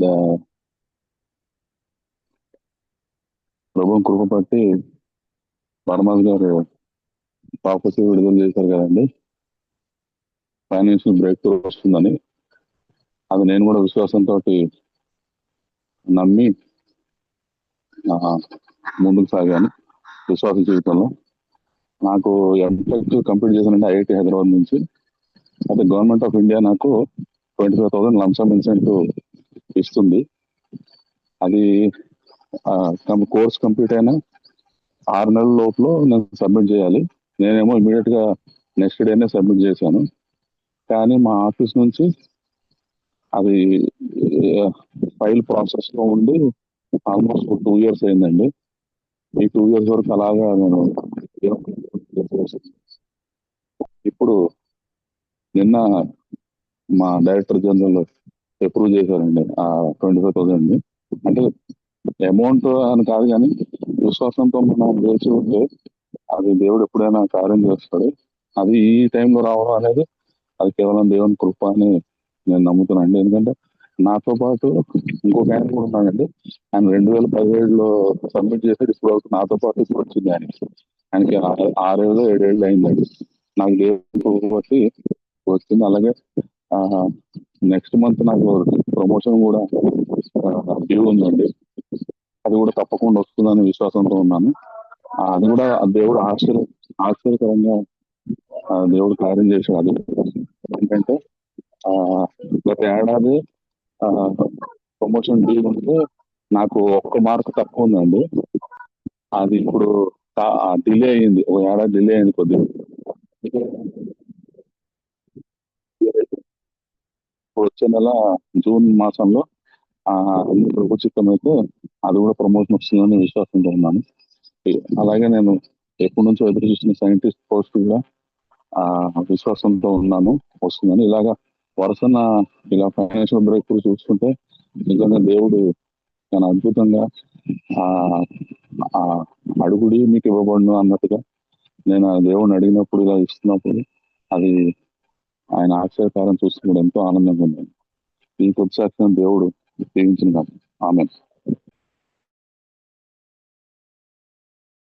ప్రభుత్వం ప్రభు కృప పట్టి గారు పాపసి విడుదల చేశారు కదండి. ఫైనాన్షియల్ బ్రేక్ త్రూ వస్తుందని. అది నేను కూడా విశ్వాసంతో నమ్మి ముందుకు సాగాను విశ్వాస జీవితంలో. నాకు ఎంటెక్ కంప్లీట్ చేశానంటే ఐఐటి హైదరాబాద్ నుంచి. అయితే గవర్నమెంట్ ఆఫ్ ఇండియా నాకు twenty five thousand lump sum ఇస్తుంది. అది కోర్స్ కంప్లీట్ అయిన ఆరు నెలల లోపల నేను సబ్మిట్ చేయాలి. నేనేమో ఇమీడియట్గా నెక్స్ట్ డేనే సబ్మిట్ చేశాను. కానీ మా ఆఫీస్ నుంచి అది ఫైల్ ప్రాసెస్లో ఉండి ఆల్మోస్ట్ టూ ఇయర్స్ అయిందండి. ఈ టూ ఇయర్స్ వరకు అలాగా నేను ఇప్పుడు నిన్న మా డైరెక్టర్ జనరల్ అప్రూవ్ చేశారండి. ఆ ట్వంటీ ఫైవ్ థౌసండ్ అంటే అమౌంట్ అని కాదు కానీ విశ్వాసంతో మనం వేసి ఉంటే అది దేవుడు ఎప్పుడైనా కార్యం చేస్తాడు. అది ఈ టైంలో రావడం అనేది అది కేవలం దేవుని కృప అని నేను నమ్ముతున్నానండి. ఎందుకంటే నాతో పాటు ఇంకొక ఆయన కూడా ఉన్నాడండి. ఆయన రెండు వేల పదిహేడులో సబ్మిట్ చేశాడు. ఇప్పుడు వరకు నాతో పాటు ఇప్పుడు వచ్చింది ఆయనకి ఆయనకి ఆరేళ్ళు ఏడేళ్ళు అయిందండి. నాకు దేవుడు బట్టి వచ్చింది. అలాగే నెక్స్ట్ మంత్ నాకు ప్రమోషన్ కూడా డ్యూ ఉందండి. అది కూడా తప్పకుండా వస్తుందని విశ్వాసంతో ఉన్నాను. అది కూడా దేవుడు ఆశ్చర్య ఆశ్చర్యకరంగా దేవుడు కార్యం చేశాడు. అది ఏంటంటే గత ఏడాది ప్రమోషన్ డ్యూ ఉంటే నాకు ఒక్క మార్క్ తక్కువ ఉందండి. అది ఇప్పుడు డిలే అయింది. ఒక ఏడాది డిలే అయింది కొద్దిగా ఇప్పుడు వచ్చే నెల జూన్ మాసంలో ఆ ప్రభు చిత్తం అయితే అది కూడా ప్రమోషన్ వస్తుందని విశ్వాసంతో ఉన్నాను. అలాగే నేను ఎప్పటి నుంచో ఎదురు చూసిన సైంటిస్ట్ పోస్ట్ కూడా ఆ విశ్వాసంతో ఉన్నాను వస్తుందని. ఇలాగా వరుసన ఇలా ఫైనాన్షియల్ బ్రేక్ త్రూ చూసుకుంటే నిజంగా దేవుడు చాలా అద్భుతంగా ఆ ఆ అడుగుడి మీకు ఇవ్వబడును అన్నట్టుగా నేను ఆ దేవుడిని అడిగినప్పుడు ఇలా ఇస్తున్నప్పుడు అది ఆయన ఆశ్చర్యకారం చూస్తున్నప్పుడు ఎంతో ఆనందంగా ఉంది ఈ కొద్ది దేవుడు దీవించిన కాదు. ఆమె